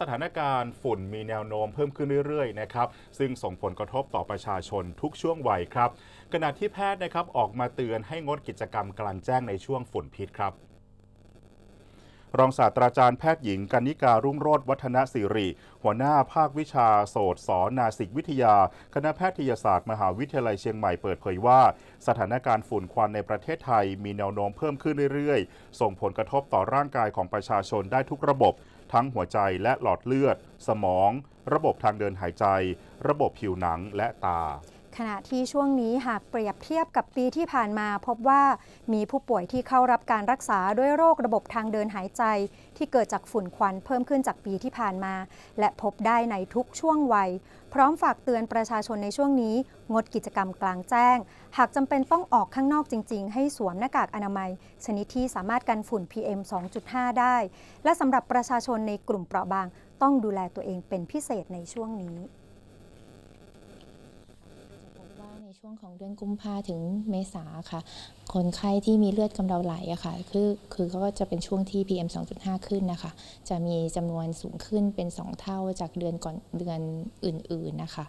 สถานการณ์ฝุ่นมีแนวโน้มเพิ่มขึ้นเรื่อยๆนะครับซึ่งส่งผลกระทบต่อประชาชนทุกช่วงวัยครับขณะที่แพทย์นะครับออกมาเตือนให้งดกิจกรรมกลางแจ้งในช่วงฝุ่นพิษครับ รองศาสตราจารย์แพทย์หญิงกนิการุ่งโรธวัฒนสิริ หัวหน้าภาควิชาโสตสอนนาสิกวิทยา คณะแพทยศาสตร์มหาวิทยาลัยเชียงใหม่เปิดเผยว่า สถานการณ์ฝุ่นควันในประเทศไทยมีแนวโน้มเพิ่มขึ้นเรื่อยๆ ส่งผลกระทบต่อร่างกายของประชาชนได้ทุกระบบ ทั้งหัวใจและหลอดเลือด สมอง ระบบทางเดินหายใจ ระบบผิวหนังและตา ขณะที่ช่วงนี้หากเปรียบเทียบกับปีที่ผ่านมาพบว่ามีผู้ป่วยที่เข้ารับการรักษาด้วยโรคระบบทางเดินหายใจ ที่เกิดจากฝุ่นควันเพิ่มขึ้นจากปีที่ผ่านมา และพบได้ในทุกช่วงวัย พร้อมฝากเตือนประชาชนในช่วงนี้ งดกิจกรรมกลางแจ้ง หากจำเป็นต้องออกข้างนอกจริง ๆ ให้สวมหน้ากากอนามัย ชนิดที่สามารถกันฝุ่น PM 2.5 ได้ และสำหรับประชาชนในกลุ่มเปราะบาง ต้องดูแลตัวเองเป็นพิเศษในช่วงนี้ พบว่าใน ช่วงของเดือนกุมภาถึงเมษาค่ะ คนไข้ที่มีเลือดกำเดาไหลอะค่ะ คือคือก็จะเป็นช่วงที่ PM 2.5 ขึ้นนะคะ จะมีจำนวนสูงขึ้นเป็น 2 เท่าจากเดือนก่อนเดือนอื่นๆนะคะ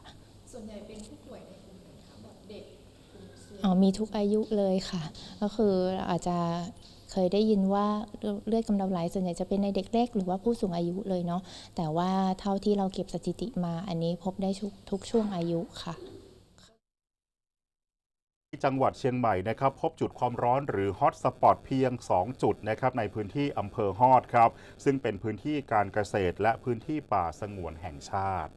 ส่วนใหญ่เป็นผู้ป่วยในกลุ่มไหนคะแบบเด็กกลุ่มเสี่ยงอ๋อมีทุกอายุเลยค่ะ ก็คืออาจจะเคยได้ยินว่าเลือดกำเดาไหลส่วนใหญ่จะเป็นในเด็กเล็กหรือว่าผู้สูงอายุเลยเนาะ แต่ว่าเท่าที่เราเก็บสถิติมาอันนี้พบได้ทุกทุกช่วงอายุค่ะที่ จังหวัดเชียงใหม่นะครับพบจุดความร้อนหรือฮอตสปอตเพียง 2 จุดนะครับในพื้นที่อำเภอฮอดครับ ซึ่งเป็นพื้นที่การเกษตรและพื้นที่ป่าสงวนแห่งชาติ